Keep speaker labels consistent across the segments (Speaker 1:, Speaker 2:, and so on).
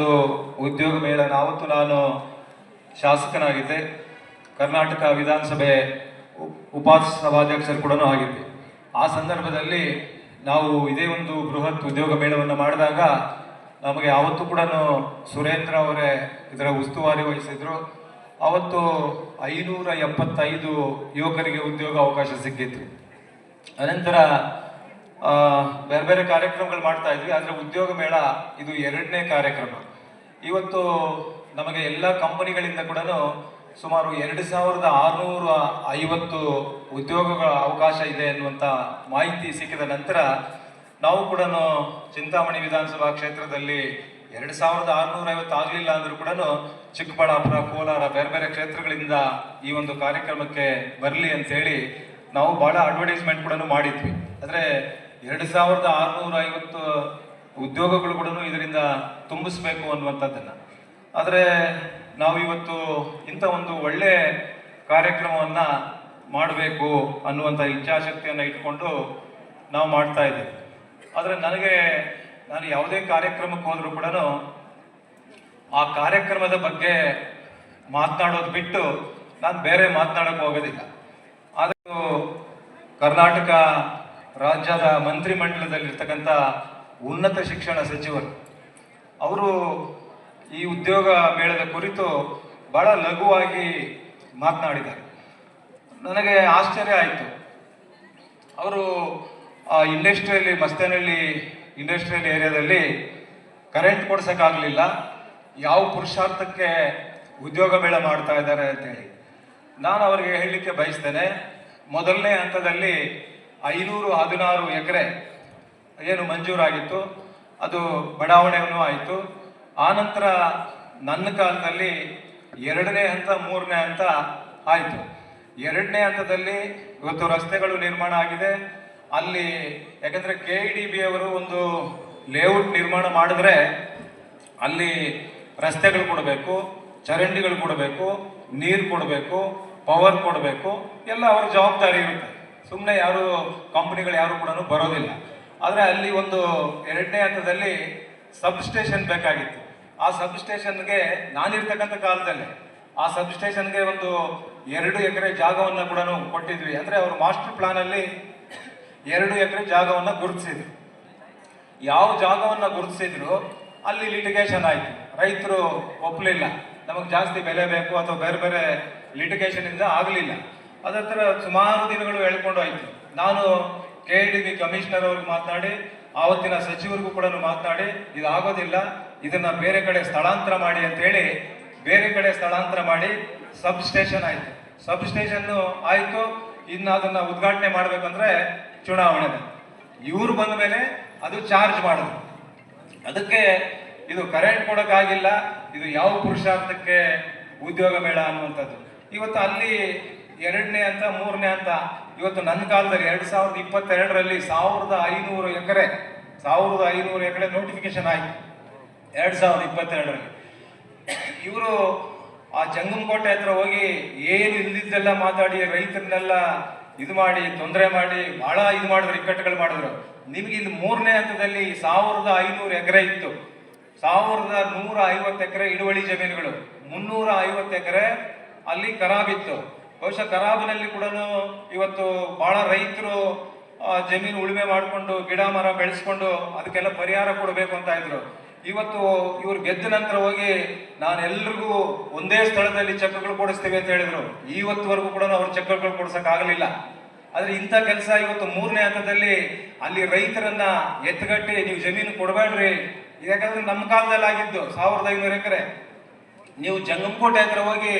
Speaker 1: ಒಂದು ಉದ್ಯೋಗ ಮೇಳ ನಾವತ್ತು ನಾನು ಶಾಸಕನಾಗಿದ್ದೆ. ಕರ್ನಾಟಕ ವಿಧಾನಸಭೆ ಉಪಸಭಾಧ್ಯಕ್ಷರು ಕೂಡ ಆಗಿದ್ದೆ. ಆ ಸಂದರ್ಭದಲ್ಲಿ ನಾವು ಇದೇ ಒಂದು ಬೃಹತ್ ಉದ್ಯೋಗ ಮೇಳವನ್ನು ಮಾಡಿದಾಗ ನಮಗೆ ಆವತ್ತು ಕೂಡ ಸುರೇಂದ್ರ ಅವರೇ ಇದರ ಉಸ್ತುವಾರಿ ವಹಿಸಿದ್ರು. ಅವತ್ತು ಐನೂರ ಎಪ್ಪತ್ತೈದು ಯುವಕರಿಗೆ ಉದ್ಯೋಗ ಅವಕಾಶ ಸಿಕ್ಕಿತ್ತು. ಅನಂತರ ಬೇರೆ ಬೇರೆ ಕಾರ್ಯಕ್ರಮಗಳು ಮಾಡ್ತಾ ಇದ್ವಿ. ಆದರೆ ಉದ್ಯೋಗ ಮೇಳ ಇದು ಎರಡನೇ ಕಾರ್ಯಕ್ರಮ. ಇವತ್ತು ನಮಗೆ ಎಲ್ಲ ಕಂಪನಿಗಳಿಂದ ಕೂಡ ಸುಮಾರು ಎರಡು ಸಾವಿರದ ಆರುನೂರ ಐವತ್ತು ಉದ್ಯೋಗಗಳ ಅವಕಾಶ ಇದೆ ಎನ್ನುವಂಥ ಮಾಹಿತಿ ಸಿಕ್ಕಿದ ನಂತರ ನಾವು ಕೂಡ ಚಿಂತಾಮಣಿ ವಿಧಾನಸಭಾ ಕ್ಷೇತ್ರದಲ್ಲಿ ಎರಡು ಸಾವಿರದ ಆರುನೂರ ಐವತ್ತು ಆಗಲಿಲ್ಲ ಅಂದರೂ ಕೂಡ ಚಿಕ್ಕಬಳ್ಳಾಪುರ, ಕೋಲಾರ ಬೇರೆ ಬೇರೆ ಕ್ಷೇತ್ರಗಳಿಂದ ಈ ಒಂದು ಕಾರ್ಯಕ್ರಮಕ್ಕೆ ಬರಲಿ ಅಂತೇಳಿ ನಾವು ಭಾಳ ಅಡ್ವರ್ಟೈಸ್ಮೆಂಟ್ ಕೂಡ ಮಾಡಿದ್ವಿ. ಆದರೆ ಎರಡು ಸಾವಿರದ ಆರುನೂರ ಐವತ್ತು ಉದ್ಯೋಗಗಳು ಕೂಡ ಇದರಿಂದ ತುಂಬಿಸ್ಬೇಕು ಅನ್ನುವಂಥದ್ದನ್ನು. ಆದರೆ ನಾವು ಇವತ್ತು ಇಂಥ ಒಂದು ಒಳ್ಳೆ ಕಾರ್ಯಕ್ರಮವನ್ನು ಮಾಡಬೇಕು ಅನ್ನುವಂಥ ಇಚ್ಛಾಶಕ್ತಿಯನ್ನು ಇಟ್ಕೊಂಡು ನಾವು ಮಾಡ್ತಾ ಇದ್ದೀವಿ. ಆದರೆ ನನಗೆ, ನಾನು ಯಾವುದೇ ಕಾರ್ಯಕ್ರಮಕ್ಕೆ ಹೋದರೂ ಕೂಡ ಆ ಕಾರ್ಯಕ್ರಮದ ಬಗ್ಗೆ ಮಾತನಾಡೋದು ಬಿಟ್ಟು ನಾನು ಬೇರೆ ಮಾತನಾಡಕ್ಕೆ ಹೋಗೋದಿಲ್ಲ. ಆದರೂ ಕರ್ನಾಟಕ ರಾಜ್ಯದ ಮಂತ್ರಿಮಂಡಲದಲ್ಲಿರ್ತಕ್ಕಂಥ ಉನ್ನತ ಶಿಕ್ಷಣ ಸಚಿವರು ಅವರು ಈ ಉದ್ಯೋಗ ಮೇಳದ ಕುರಿತು ಬಹಳ ಲಘುವಾಗಿ ಮಾತನಾಡಿದ್ದಾರೆ. ನನಗೆ ಆಶ್ಚರ್ಯ ಆಯಿತು. ಅವರು, ಆ ಇಂಡಸ್ಟ್ರಿಯಲ್ಲಿ, ಮಸ್ತೇನಹಳ್ಳಿ ಇಂಡಸ್ಟ್ರಿಯಲ್ ಏರಿಯಾದಲ್ಲಿ ಕರೆಂಟ್ ಕೊಡ್ಸೋಕ್ಕಾಗಲಿಲ್ಲ. ಯಾವ ಪುರುಷಾರ್ಥಕ್ಕೆ ಉದ್ಯೋಗ ಮೇಳ ಮಾಡ್ತಾ ಇದ್ದಾರೆ ಅಂತೇಳಿ. ನಾನು ಅವರಿಗೆ ಹೇಳಲಿಕ್ಕೆ ಬಯಸ್ತೇನೆ, ಮೊದಲನೇ ಹಂತದಲ್ಲಿ ಐನೂರು ಹದಿನಾರು ಎಕರೆ ಏನು ಮಂಜೂರಾಗಿತ್ತು. ಅದು ಬಡಾವಣೆಯೂ ಆಯಿತು. ಆನಂತರ ನನ್ನ ಕಾಲದಲ್ಲಿ ಎರಡನೇ ಹಂತ, ಮೂರನೇ ಹಂತ ಆಯಿತು. ಎರಡನೇ ಹಂತದಲ್ಲಿ ಇವತ್ತು ರಸ್ತೆಗಳು ನಿರ್ಮಾಣ ಆಗಿದೆ. ಅಲ್ಲಿ ಯಾಕಂದರೆ ಕೆ ಡಿ ಬಿ ಅವರು ಒಂದು ಲೇಔಟ್ ನಿರ್ಮಾಣ ಮಾಡಿದ್ರೆ ಅಲ್ಲಿ ರಸ್ತೆಗಳು ಕೊಡಬೇಕು, ಚರಂಡಿಗಳು ಕೊಡಬೇಕು, ನೀರು ಕೊಡಬೇಕು, ಪವರ್ ಕೊಡಬೇಕು, ಎಲ್ಲ ಅವ್ರ ಜವಾಬ್ದಾರಿ ಇರುತ್ತೆ. ಸುಮ್ಮನೆ ಯಾರು ಕಂಪನಿಗಳು ಯಾರು ಕೂಡ ಬರೋದಿಲ್ಲ. ಆದರೆ ಅಲ್ಲಿ ಒಂದು ಎರಡನೇ ಹಂತದಲ್ಲಿ ಸಬ್ ಸ್ಟೇಷನ್ ಬೇಕಾಗಿತ್ತು. ಆ ಸಬ್ ಸ್ಟೇಷನ್ಗೆ ನಾನಿರ್ತಕ್ಕಂಥ ಕಾಲದಲ್ಲಿ ಆ ಸಬ್ ಸ್ಟೇಷನ್ಗೆ ಒಂದು ಎರಡು ಎಕರೆ ಜಾಗವನ್ನು ಕೂಡ ಕೊಟ್ಟಿದ್ವಿ. ಅಂದರೆ ಅವರು ಮಾಸ್ಟರ್ ಪ್ಲಾನಲ್ಲಿ ಎರಡು ಎಕರೆ ಜಾಗವನ್ನು ಗುರುತಿಸಿದ್ರು. ಯಾವ ಜಾಗವನ್ನು ಗುರುತಿಸಿದ್ರು ಅಲ್ಲಿ ಲಿಟಿಗೇಷನ್ ಆಯಿತು. ರೈತರು ಒಪ್ಪಲಿಲ್ಲ ನಮಗೆ ಜಾಸ್ತಿ ಬೆಲೆ ಬೇಕು ಅಥವಾ ಬೇರೆ ಬೇರೆ ಲಿಟಿಗೇಷನ್ ಇಂದ ಆಗಲಿಲ್ಲ. ಅದರ ಸುಮಾರು ದಿನಗಳು ಹೇಳ್ಕೊಂಡು ಹೋಯ್ತು ನಾನು ಕೆ ಡಿ ಬಿ ಕಮಿಷನರ್ ಅವ್ರಿಗೆ ಮಾತನಾಡಿ ಆವತ್ತಿನ ಸಚಿವರಿಗೂ ಕೂಡ ಮಾತನಾಡಿ ಇದು ಆಗೋದಿಲ್ಲ ಇದನ್ನ ಬೇರೆ ಕಡೆ ಸ್ಥಳಾಂತರ ಮಾಡಿ ಅಂತ ಹೇಳಿ ಬೇರೆ ಕಡೆ ಸ್ಥಳಾಂತರ ಮಾಡಿ ಸಬ್ ಸ್ಟೇಷನ್ ಆಯಿತು. ಸಬ್ ಸ್ಟೇಷನ್ ಆಯಿತು, ಇನ್ನು ಅದನ್ನ ಉದ್ಘಾಟನೆ ಮಾಡ್ಬೇಕಂದ್ರೆ ಚುನಾವಣೆ ಇವರು ಬಂದ ಮೇಲೆ ಅದು ಚಾರ್ಜ್ ಮಾಡಿದ್ರು ಅದಕ್ಕೆ ಇದು ಕರೆಂಟ್ ಕೊಡೋಕ್ಕಾಗಿಲ್ಲ, ಇದು ಯಾವ ಪುರುಷಾರ್ಥಕ್ಕೆ ಉದ್ಯೋಗ ಮೇಳ ಅನ್ನುವಂಥದ್ದು. ಇವತ್ತು ಅಲ್ಲಿ ಎರಡನೇ ಅಂತ, ಮೂರನೇ ಅಂತ ಇವತ್ತು ನನ್ನ ಕಾಲದಲ್ಲಿ ಎರಡು ಸಾವಿರದ ಇಪ್ಪತ್ತೆರಡರಲ್ಲಿ ಸಾವಿರದ ಐನೂರು ಎಕರೆ, ಸಾವಿರದ ಐನೂರು ಎಕರೆ ನೋಟಿಫಿಕೇಶನ್ ಆಯಿತು. ಎರಡು ಸಾವಿರದ ಇಪ್ಪತ್ತೆರಡರಲ್ಲಿ. ಇವರು ಆ ಜಂಗಮಕೋಟೆ ಹತ್ರ ಹೋಗಿ ಏನು ಇಲ್ದಿದ್ದೆಲ್ಲ ಮಾತಾಡಿ, ರೈತರನ್ನೆಲ್ಲ ಇದು ಮಾಡಿ, ತೊಂದರೆ ಮಾಡಿ ಬಹಳ ಇದು ಮಾಡಿದ್ರು, ಇಕ್ಕಟ್ಟುಗಳು ಮಾಡಿದ್ರು. ನಿಮ್ಗೆ ಇಲ್ಲಿ ಮೂರನೇ ಹಂತದಲ್ಲಿ ಸಾವಿರದ ಐನೂರು ಎಕರೆ ಇತ್ತು. ಸಾವಿರದ ನೂರ ಐವತ್ತು ಎಕರೆ ಹಿಡುವಳಿ ಜಮೀನುಗಳು. ಮುನ್ನೂರ ಐವತ್ತು ಎಕರೆ ಅಲ್ಲಿ ಖರಾಬಿತ್ತು ಬಹುಶಃ ಕರಾಬಿನಲ್ಲಿ ಕೂಡ ಇವತ್ತು ಬಹಳ ರೈತರು ಜಮೀನು ಉಳುಮೆ ಮಾಡಿಕೊಂಡು, ಗಿಡ ಮರ ಬೆಳೆಸ್ಕೊಂಡು ಅದಕ್ಕೆಲ್ಲ ಪರಿಹಾರ ಕೊಡಬೇಕು ಅಂತ ಇದ್ರು. ಇವತ್ತು ಇವ್ರು ಗೆದ್ದ ನಂತರ ಹೋಗಿ ನಾನೆಲ್ರಿಗೂ ಒಂದೇ ಸ್ಥಳದಲ್ಲಿ ಚೆಕ್ಗಳು ಕೊಡಿಸ್ತೀವಿ ಅಂತ ಹೇಳಿದ್ರು. ಇವತ್ತುವರೆಗೂ ಕೂಡ ಅವ್ರು ಚೆಕ್ಗಳು ಕೊಡ್ಸಕ್ ಆಗಲಿಲ್ಲ ಆದ್ರೆ ಇಂಥ ಕೆಲಸ ಇವತ್ತು ಮೂರನೇ ಹಂತದಲ್ಲಿ ಅಲ್ಲಿ ರೈತರನ್ನ ಎತ್ತಗಟ್ಟಿ ನೀವು ಜಮೀನು ಕೊಡಬೇಡ್ರಿ. ಯಾಕಂದ್ರೆ ನಮ್ಮ ಕಾಲದಲ್ಲಿ ಆಗಿದ್ದು ಸಾವಿರದ ಐನೂರು ಎಕರೆ. ನೀವು ಜಂಗಮಕೋಟೆ ಹತ್ರ ಹೋಗಿ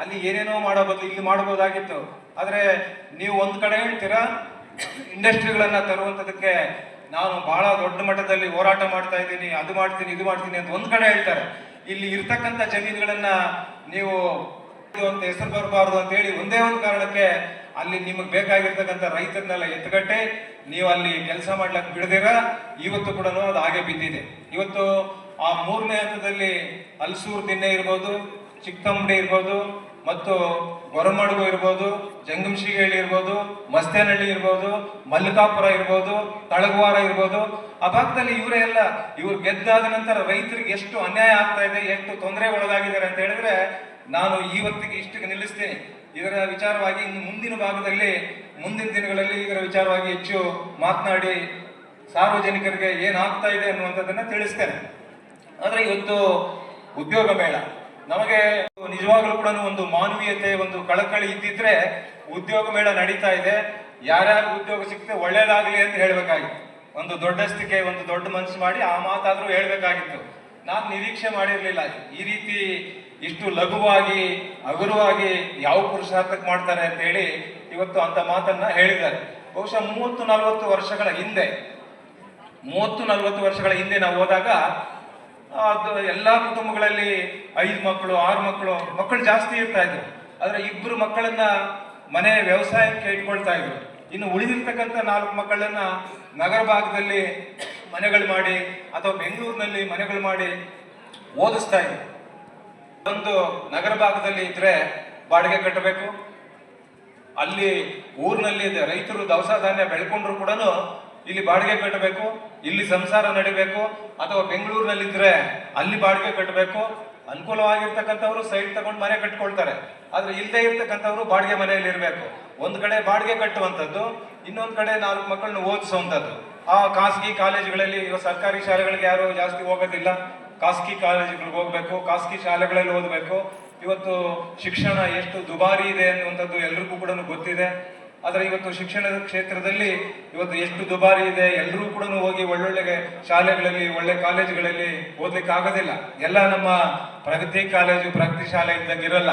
Speaker 1: ಅಲ್ಲಿ ಏನೇನೋ ಮಾಡೋ ಬದಲು ಇಲ್ಲಿ ಮಾಡಬಹುದಾಗಿತ್ತು ಆದ್ರೆ ನೀವು ಒಂದ್ ಕಡೆ ಹೇಳ್ತೀರಾ? ಇಂಡಸ್ಟ್ರಿಗಳನ್ನ ತರುವಂತದಕ್ಕೆ ನಾನು ಬಹಳ ದೊಡ್ಡ ಮಟ್ಟದಲ್ಲಿ ಹೋರಾಟ ಮಾಡ್ತಾ ಇದ್ದೀನಿ, ಅದು ಮಾಡ್ತೀನಿ, ಇದು ಮಾಡ್ತೀನಿ ಅಂತ ಒಂದ್ ಕಡೆ ಹೇಳ್ತಾರೆ. ಇಲ್ಲಿ ಇರ್ತಕ್ಕಂಥ ಜಮೀನುಗಳನ್ನ ನೀವು ಅಂತ ಹೆಸರು ಬರಬಾರ್ದು ಅಂತ ಹೇಳಿ ಒಂದೇ ಒಂದು ಕಾರಣಕ್ಕೆ ಅಲ್ಲಿ ನಿಮಗೆ ಬೇಕಾಗಿರ್ತಕ್ಕಂಥ ರೈತರನ್ನೆಲ್ಲ ಎತ್ತಗಟ್ಟೆ ನೀವು ಅಲ್ಲಿ ಕೆಲಸ ಮಾಡ್ಲಕ್ ಬಿಡದಿರ, ಇವತ್ತು ಕೂಡ ಅದು ಹಾಗೆ ಬಿದ್ದಿದೆ. ಇವತ್ತು ಆ ಮೂರನೇ ಹಂತದಲ್ಲಿ ಅಲ್ಸೂರ್ ದಿನ್ನೆ ಇರ್ಬೋದು ಚಿಕ್ಕತಂಬಡಿ ಇರ್ಬೋದು, ಮತ್ತು ಗೊರಮಡುಗು ಇರ್ಬೋದು ಜಂಗಮಶಿಗೇಳಿ ಇರ್ಬೋದು, ಮಸ್ತೇನಹಳ್ಳಿ ಇರ್ಬೋದು, ಮಲ್ಲಿಕಾಪುರ ಇರ್ಬೋದು, ತಳಗವಾರ ಇರ್ಬೋದು. ಆ ಭಾಗದಲ್ಲಿ ಇವರೇ ಎಲ್ಲ ಇವ್ರು ಗೆದ್ದಾದ ನಂತರ ರೈತರಿಗೆ ಎಷ್ಟು ಅನ್ಯಾಯ ಆಗ್ತಾ ಇದೆ, ಎಷ್ಟು ತೊಂದರೆ ಒಳಗಾಗಿದ್ದಾರೆ ಅಂತ ಹೇಳಿದ್ರೆ ನಾನು ಇವತ್ತಿಗೆ ಇಷ್ಟಕ್ಕೆ ನಿಲ್ಲಿಸ್ತೇನೆ. ಇದರ ವಿಚಾರವಾಗಿ ಇನ್ನು ಮುಂದಿನ ಭಾಗದಲ್ಲಿ, ಮುಂದಿನ ದಿನಗಳಲ್ಲಿ ಇದರ ವಿಚಾರವಾಗಿ ಹೆಚ್ಚು ಮಾತನಾಡಿ ಸಾರ್ವಜನಿಕರಿಗೆ ಏನಾಗ್ತಾ ಇದೆ ಅನ್ನುವಂಥದ್ದನ್ನು ತಿಳಿಸ್ತೇನೆ. ಆದರೆ ಇವತ್ತು ಉದ್ಯೋಗ ಮೇಳ. ನಮಗೆ ನಿಜವಾಗ್ಲೂ ಕೂಡ ಒಂದು ಮಾನವೀಯತೆ, ಒಂದು ಕಳಕಳಿ ಇದ್ದಿದ್ರೆ ಉದ್ಯೋಗ ಮೇಳ ನಡೀತಾ ಇದೆ. ಯಾರ್ಯಾರು ಉದ್ಯೋಗ ಸಿಕ್ತೆ ಒಳ್ಳೇದಾಗ್ಲಿ ಅಂತ ಹೇಳ್ಬೇಕಾಗಿತ್ತು. ಒಂದು ದೊಡ್ಡಸ್ತಿಕೆ ಒಂದು ದೊಡ್ಡ ಮನಸ್ಸು ಮಾಡಿ ಆ ಮಾತಾದ್ರೂ ಹೇಳ್ಬೇಕಾಗಿತ್ತು. ನಾನು ನಿರೀಕ್ಷೆ ಮಾಡಿರ್ಲಿಲ್ಲ. ಈ ರೀತಿ ಇಷ್ಟು ಲಘುವಾಗಿ, ಹಗುರವಾಗಿ ಯಾವ ಪುರುಷಾರ್ಥಕ್ಕೆ ಮಾಡ್ತಾರೆ ಅಂತ ಹೇಳಿ ಇವತ್ತು ಅಂತ ಮಾತನ್ನ ಹೇಳಿದ್ದಾರೆ. ಬಹುಶಃ ಮೂವತ್ತು ನಲವತ್ತು ವರ್ಷಗಳ ಹಿಂದೆ, ಮೂವತ್ತು ನಲವತ್ತು ವರ್ಷಗಳ ಹಿಂದೆ ನಾವು ಹೋದಾಗ ಎಲ್ಲಾ ಕುಟುಂಬಗಳಲ್ಲಿ ಐದು ಮಕ್ಕಳು, ಆರು ಮಕ್ಕಳು ಮಕ್ಕಳು ಜಾಸ್ತಿ ಇರ್ತಾ ಇದ್ರು. ಆದ್ರೆ ಇಬ್ಬರು ಮಕ್ಕಳನ್ನ ಮನೆ ವ್ಯವಸಾಯಕ್ಕೆ ಇಟ್ಕೊಳ್ತಾ ಇದ್ರು. ಇನ್ನು ಉಳಿದಿರ್ತಕ್ಕಂಥ ನಾಲ್ಕು ಮಕ್ಕಳನ್ನ ನಗರ ಭಾಗದಲ್ಲಿ ಮನೆಗಳು ಮಾಡಿ ಅಥವಾ ಬೆಂಗಳೂರಿನಲ್ಲಿ ಮನೆಗಳು ಮಾಡಿ ಓದಿಸ್ತಾ ಇದ್ರು. ಒಂದು ನಗರ ಭಾಗದಲ್ಲಿ ಇದ್ರೆ ಬಾಡಿಗೆ ಕಟ್ಟಬೇಕು. ಅಲ್ಲಿ ಊರಿನಲ್ಲಿ ರೈತರು ದವಸ ಧಾನ್ಯ ಬೆಳ್ಕೊಂಡ್ರು ಕೂಡ ಇಲ್ಲಿ ಬಾಡಿಗೆ ಕಟ್ಟಬೇಕು, ಇಲ್ಲಿ ಸಂಸಾರ ನಡಿಬೇಕು, ಅಥವಾ ಬೆಂಗಳೂರಿನಲ್ಲಿದ್ರೆ ಅಲ್ಲಿ ಬಾಡಿಗೆ ಕಟ್ಟಬೇಕು. ಅನುಕೂಲವಾಗಿರ್ತಕ್ಕಂಥವ್ರು ಸೈಟ್ ತಗೊಂಡು ಮನೆ ಕಟ್ಕೊಳ್ತಾರೆ. ಆದ್ರೆ ಇಲ್ಲದೆ ಇರ್ತಕ್ಕಂಥವ್ರು ಬಾಡಿಗೆ ಮನೆಯಲ್ಲಿ ಇರಬೇಕು. ಒಂದ್ ಕಡೆ ಬಾಡಿಗೆ ಕಟ್ಟುವಂಥದ್ದು, ಇನ್ನೊಂದ್ ಕಡೆ ನಾಲ್ಕು ಮಕ್ಕಳನ್ನ ಓದಿಸುವಂಥದ್ದು. ಆ ಖಾಸಗಿ ಕಾಲೇಜುಗಳಲ್ಲಿ ಇವಾಗ ಸರ್ಕಾರಿ ಶಾಲೆಗಳಿಗೆ ಯಾರು ಜಾಸ್ತಿ ಹೋಗೋದಿಲ್ಲ. ಖಾಸಗಿ ಕಾಲೇಜುಗಳಿಗೆ ಹೋಗ್ಬೇಕು, ಖಾಸಗಿ ಶಾಲೆಗಳಲ್ಲಿ ಓದಬೇಕು. ಇವತ್ತು ಶಿಕ್ಷಣ ಎಷ್ಟು ದುಬಾರಿ ಇದೆ ಅನ್ನುವಂಥದ್ದು ಎಲ್ರಿಗೂ ಕೂಡ ಗೊತ್ತಿದೆ. ಆದ್ರೆ ಇವತ್ತು ಶಿಕ್ಷಣದ ಕ್ಷೇತ್ರದಲ್ಲಿ ಇವತ್ತು ಎಷ್ಟು ದುಬಾರಿ ಇದೆ ಎಲ್ಲರೂ ಕೂಡ ಹೋಗಿ ಒಳ್ಳೊಳ್ಳೆ ಶಾಲೆಗಳಲ್ಲಿ, ಒಳ್ಳೆ ಕಾಲೇಜುಗಳಲ್ಲಿ ಓದ್ಲಿಕ್ಕೆ ಆಗೋದಿಲ್ಲ ಎಲ್ಲ ನಮ್ಮ ಪ್ರಗತಿ ಕಾಲೇಜು, ಪ್ರಗತಿ ಶಾಲೆ ಇದ್ದಂಗೆ ಇರಲ್ಲ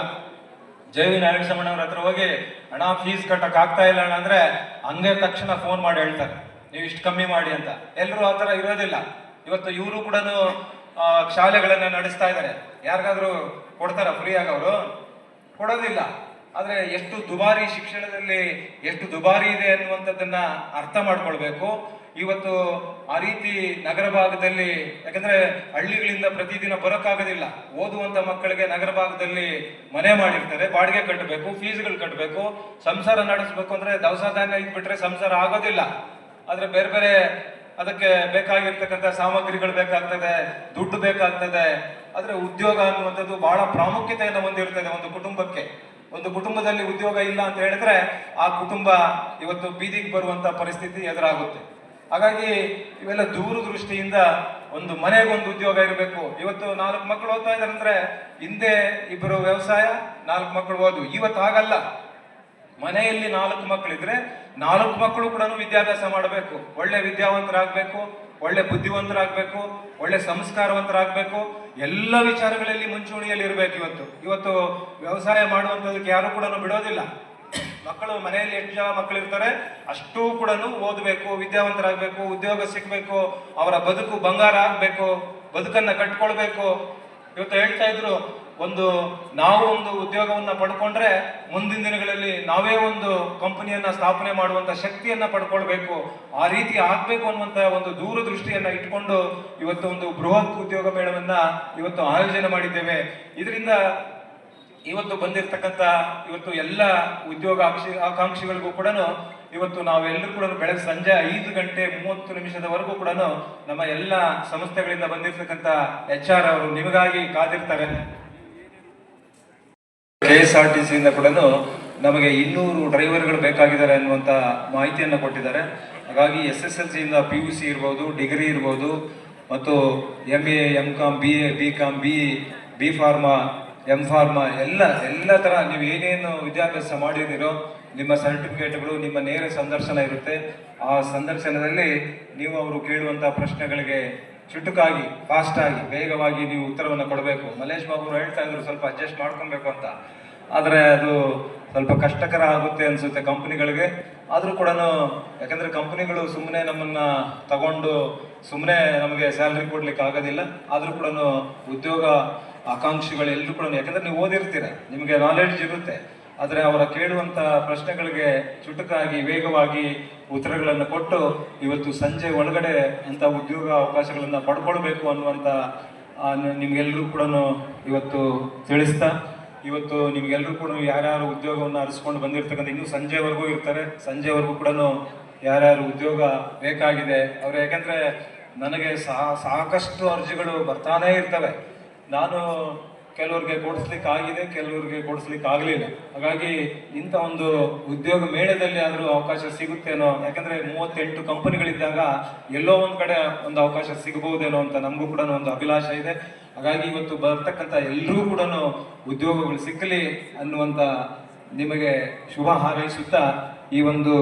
Speaker 1: ಜೈವಿ ಅವ್ರ ಹತ್ರ ಹೋಗಿ ಹಣ ಫೀಸ್ ಕಟ್ಟಕ್ ಆಗ್ತಾ ಇಲ್ಲ ಅಣ್ಣ, ಅಂದ್ರೆ ಹಂಗೆ ತಕ್ಷಣ ಫೋನ್ ಮಾಡಿ ಹೇಳ್ತಾರೆ. ನೀವು ಇಷ್ಟು ಕಮ್ಮಿ ಮಾಡಿ ಅಂತ. ಎಲ್ಲರೂ ಆ ಥರ ಇರೋದಿಲ್ಲ. ಇವತ್ತು ಇವರು ಕೂಡ ಶಾಲೆಗಳನ್ನ ನಡೆಸ್ತಾ ಇದ್ದಾರೆ. ಯಾರಿಗಾದ್ರೂ ಕೊಡ್ತಾರ? ಫ್ರೀಯಾಗಿ ಅವರು ಕೊಡೋದಿಲ್ಲ. ಆದ್ರೆ ಎಷ್ಟು ದುಬಾರಿ ಶಿಕ್ಷಣದಲ್ಲಿ ಎಷ್ಟು ದುಬಾರಿ ಇದೆ ಅನ್ನುವಂಥದ್ದನ್ನ ಅರ್ಥ ಮಾಡ್ಕೊಳ್ಬೇಕು. ಇವತ್ತು ಆ ರೀತಿ ನಗರ ಭಾಗದಲ್ಲಿ, ಯಾಕಂದ್ರೆ ಹಳ್ಳಿಗಳಿಂದ ಪ್ರತಿದಿನ ಬರೋಕ್ಕಾಗೋದಿಲ್ಲ. ಓದುವಂತ ಮಕ್ಕಳಿಗೆ ನಗರ ಭಾಗದಲ್ಲಿ ಮನೆ ಮಾಡಿರ್ತಾರೆ. ಬಾಡಿಗೆ ಕಟ್ಟಬೇಕು, ಫೀಸ್ಗಳು ಕಟ್ಟಬೇಕು. ಸಂಸಾರ ನಡೆಸಬೇಕು ಅಂದ್ರೆ ದವಸ ಧಾನ್ಯ ಇದ್ಬಿಟ್ರೆ ಸಂಸಾರ ಆಗೋದಿಲ್ಲ. ಆದ್ರೆ ಬೇರೆ ಬೇರೆ ಅದಕ್ಕೆ ಬೇಕಾಗಿರ್ತಕ್ಕಂಥ ಸಾಮಗ್ರಿಗಳು ಬೇಕಾಗ್ತದೆ, ದುಡ್ಡು ಬೇಕಾಗ್ತದೆ. ಆದ್ರೆ ಉದ್ಯೋಗ ಅನ್ನುವಂಥದ್ದು ಬಹಳ ಪ್ರಾಮುಖ್ಯತೆಯನ್ನು ಹೊಂದಿರ್ತದೆ ಒಂದು ಕುಟುಂಬಕ್ಕೆ. ಒಂದು ಕುಟುಂಬದಲ್ಲಿ ಉದ್ಯೋಗ ಇಲ್ಲ ಅಂತ ಹೇಳಿದ್ರೆ ಆ ಕುಟುಂಬ ಇವತ್ತು ಬೀದಿಗೆ ಬರುವಂತ ಪರಿಸ್ಥಿತಿ ಎದುರಾಗುತ್ತೆ. ಹಾಗಾಗಿ ಇವೆಲ್ಲ ದೂರದೃಷ್ಟಿಯಿಂದ ಒಂದು ಮನೆಗೊಂದು ಉದ್ಯೋಗ ಇರಬೇಕು. ಇವತ್ತು ನಾಲ್ಕು ಮಕ್ಕಳು ಓದ್ತಾ ಇದಾರೆ ಅಂದ್ರೆ ಹಿಂದೆ ಇಬ್ಬರು ವ್ಯವಸಾಯ, ನಾಲ್ಕು ಮಕ್ಕಳು ಓದು. ಇವತ್ತು ಹಾಗಲ್ಲ. ಮನೆಯಲ್ಲಿ ನಾಲ್ಕು ಮಕ್ಕಳಿದ್ರೆ ನಾಲ್ಕು ಮಕ್ಕಳು ಕೂಡ ವಿದ್ಯಾಭ್ಯಾಸ ಮಾಡಬೇಕು. ಒಳ್ಳೆ ವಿದ್ಯಾವಂತರಾಗಬೇಕು, ಒಳ್ಳೆ ಬುದ್ಧಿವಂತರಾಗಬೇಕು, ಒಳ್ಳೆ ಸಂಸ್ಕಾರವಂತರಾಗಬೇಕು. ಎಲ್ಲ ವಿಚಾರಗಳಲ್ಲಿ ಮುಂಚೂಣಿಯಲ್ಲಿ ಇರಬೇಕು ಇವತ್ತು. ಇವತ್ತು ವ್ಯವಸಾಯ ಮಾಡುವಂಥದಕ್ಕೆ ಯಾರು ಕೂಡ ಬಿಡೋದಿಲ್ಲ. ಮಕ್ಕಳು ಮನೆಯಲ್ಲಿ ಎಷ್ಟು ಜನ ಮಕ್ಕಳಿರ್ತಾರೆ ಅಷ್ಟೂ ಕೂಡ ಓದಬೇಕು, ವಿದ್ಯಾವಂತರಾಗಬೇಕು, ಉದ್ಯೋಗ ಸಿಗಬೇಕು ಅವರ ಬದುಕು ಬಂಗಾರ ಆಗಬೇಕು, ಬದುಕನ್ನ ಕಟ್ಕೊಳ್ಬೇಕು. ಇವತ್ತು ಹೇಳ್ತಾ ಇದ್ರು, ಒಂದು ನಾವು ಒಂದು ಉದ್ಯೋಗವನ್ನು ಪಡ್ಕೊಂಡ್ರೆ ಮುಂದಿನ ದಿನಗಳಲ್ಲಿ ನಾವೇ ಒಂದು ಕಂಪನಿಯನ್ನ ಸ್ಥಾಪನೆ ಮಾಡುವಂತ ಶಕ್ತಿಯನ್ನ ಪಡ್ಕೊಳ್ಬೇಕು, ಆ ರೀತಿ ಆಗ್ಬೇಕು ಅನ್ನುವಂತ ಒಂದು ದೂರದೃಷ್ಟಿಯನ್ನ ಇಟ್ಕೊಂಡು ಇವತ್ತು ಒಂದು ಬೃಹತ್ ಉದ್ಯೋಗ ಮೇಳವನ್ನ ಇವತ್ತು ಆಯೋಜನೆ ಮಾಡಿದ್ದೇವೆ. ಇದರಿಂದ ಇವತ್ತು ಬಂದಿರತಕ್ಕಂತ ಇವತ್ತು ಎಲ್ಲ ಉದ್ಯೋಗ ಆಕಾಂಕ್ಷಿಗಳಿಗೂ ಕೂಡ ಇವತ್ತು ನಾವೆಲ್ಲರೂ ಕೂಡ ಬೆಳಗ್ಗೆ ಸಂಜೆ ಐದು ಗಂಟೆ ಮೂವತ್ತು ನಿಮಿಷದವರೆಗೂ ಕೂಡ ನಮ್ಮ ಎಲ್ಲ ಸಂಸ್ಥೆಗಳಿಂದ ಬಂದಿರತಕ್ಕಂತ ಎಚ್ ಆರ್ ಅವರು ನಿಮಗಾಗಿ ಕಾದಿರ್ತಾರೆ. ಕೆ ಎಸ್ ಆರ್ ಟಿ ಸಿಯಿಂದ ಕೂಡ ನಮಗೆ ಇನ್ನೂರು ಡ್ರೈವರ್ಗಳು ಬೇಕಾಗಿದ್ದಾರೆ ಅನ್ನುವಂಥ ಮಾಹಿತಿಯನ್ನು ಕೊಟ್ಟಿದ್ದಾರೆ. ಹಾಗಾಗಿ ಎಸ್ ಎಸ್ ಎಲ್ ಸಿಯಿಂದ ಪಿ ಯು ಸಿ ಇರ್ಬೋದು, ಡಿಗ್ರಿ ಇರ್ಬೋದು, ಮತ್ತು M A M com B A B com B B pharma M pharma ಎಲ್ಲ ಎಲ್ಲ ಥರ ನೀವು ಏನೇನು ವಿದ್ಯಾಭ್ಯಾಸ ಮಾಡಿದ್ದೀರೋ ನಿಮ್ಮ ಸರ್ಟಿಫಿಕೇಟ್ಗಳು, ನಿಮ್ಮ ನೇರ ಸಂದರ್ಶನ ಇರುತ್ತೆ. ಆ ಸಂದರ್ಶನದಲ್ಲಿ ನೀವು ಅವರು ಕೇಳುವಂಥ ಪ್ರಶ್ನೆಗಳಿಗೆ ಚುಟುಕಾಗಿ ಫಾಸ್ಟ್ ಆಗಿ, ವೇಗವಾಗಿ ನೀವು ಉತ್ತರವನ್ನು ಕೊಡಬೇಕು. ಮಲೇಶ್ ಬಾಬು ಅವರು ಹೇಳ್ತಾ ಇದ್ರು, ಸ್ವಲ್ಪ ಅಡ್ಜಸ್ಟ್ ಮಾಡ್ಕೊಬೇಕು ಅಂತ. ಆದರೆ ಅದು ಸ್ವಲ್ಪ ಕಷ್ಟಕರ ಆಗುತ್ತೆ ಅನ್ಸುತ್ತೆ ಕಂಪನಿಗಳಿಗೆ. ಆದರೂ ಕೂಡ ಯಾಕಂದ್ರೆ ಕಂಪನಿಗಳು ಸುಮ್ಮನೆ ನಮ್ಮನ್ನ ತಗೊಂಡು ಸುಮ್ಮನೆ ನಮಗೆ ಸ್ಯಾಲ್ರಿ ಕೊಡ್ಲಿಕ್ಕೆ ಆಗೋದಿಲ್ಲ. ಆದರೂ ಕೂಡ ಉದ್ಯೋಗ ಆಕಾಂಕ್ಷಿಗಳು ಎಲ್ಲರೂ ಕೂಡ ಯಾಕಂದ್ರೆ ನೀವು ಓದಿರ್ತೀರ, ನಿಮಗೆ ನಾಲೆಡ್ಜ್ ಇರುತ್ತೆ. ಆದರೆ ಅವರ ಕೇಳುವಂತ ಪ್ರಶ್ನೆಗಳಿಗೆ ಚುಟುಕಾಗಿ, ವೇಗವಾಗಿ ಉತ್ತರಗಳನ್ನು ಕೊಟ್ಟು ಇವತ್ತು ಸಂಜೆ ಒಳಗಡೆ ಇಂಥ ಉದ್ಯೋಗ ಅವಕಾಶಗಳನ್ನು ಪಡ್ಕೊಳ್ಬೇಕು ಅನ್ನುವಂತ ನಿಮಗೆಲ್ಲರೂ ಕೂಡ ಇವತ್ತು ತಿಳಿಸ್ತಾ, ಇವತ್ತು ನಿಮ್ಗೆಲ್ಲರೂ ಕೂಡ ಯಾರ್ಯಾರು ಉದ್ಯೋಗವನ್ನು ಅರಿಸ್ಕೊಂಡು ಬಂದಿರ್ತಕ್ಕಂಥ ಇನ್ನೂ ಸಂಜೆವರೆಗೂ ಇರ್ತಾರೆ. ಸಂಜೆವರೆಗೂ ಕೂಡ ಯಾರ್ಯಾರು ಉದ್ಯೋಗ ಬೇಕಾಗಿದೆ, ಅವರು ಯಾಕಂದ್ರೆ ನನಗೆ ಸಾಕಷ್ಟು ಅರ್ಜಿಗಳು ಬರ್ತಾನೇ ಇರ್ತವೆ. ನಾನು ಕೆಲವ್ರಿಗೆ ಕೊಡಿಸ್ಲಿಕ್ಕೆ ಆಗಿದೆ ಕೆಲವ್ರಿಗೆ ಕೊಡಿಸ್ಲಿಕ್ಕೆ ಆಗಲಿಲ್ಲ ಹಾಗಾಗಿ ಇಂಥ ಒಂದು ಉದ್ಯೋಗ ಮೇಳದಲ್ಲಿ ಆದರೂ ಅವಕಾಶ ಸಿಗುತ್ತೇನೋ ಯಾಕಂದ್ರೆ ಮೂವತ್ತೆಂಟು ಕಂಪನಿಗಳಿದ್ದಾಗ ಎಲ್ಲೋ ಒಂದು ಕಡೆ ಒಂದು ಅವಕಾಶ ಸಿಗಬಹುದೇನೋ ಅಂತ ನಮಗೂ ಕೂಡ ಒಂದು ಅಭಿಲಾಷೆ ಇದೆ. ಹಾಗಾಗಿ ಇವತ್ತು ಬರ್ತಕ್ಕಂಥ ಎಲ್ಲರೂ ಕೂಡ ಉದ್ಯೋಗಗಳು ಸಿಕ್ಕಲಿ ಅನ್ನುವಂಥ ನಿಮಗೆ ಶುಭ ಹಾರೈಸುತ್ತಾ ಈ ಒಂದು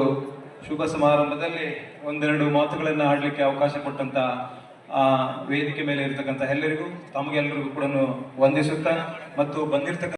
Speaker 1: ಶುಭ ಸಮಾರಂಭದಲ್ಲಿ ಒಂದೆರಡು ಮಾತುಗಳನ್ನು ಆಡಲಿಕ್ಕೆ ಅವಕಾಶ ಕೊಟ್ಟಂತ ವೇದಿಕೆ ಮೇಲೆ ಇರತಕ್ಕಂಥ ಎಲ್ಲರಿಗೂ ತಮಗೆಲ್ಲರಿಗೂ ಕೂಡ ವಂದಿಸುತ್ತಾ ಮತ್ತು ಬಂದಿರತಕ್ಕಂಥ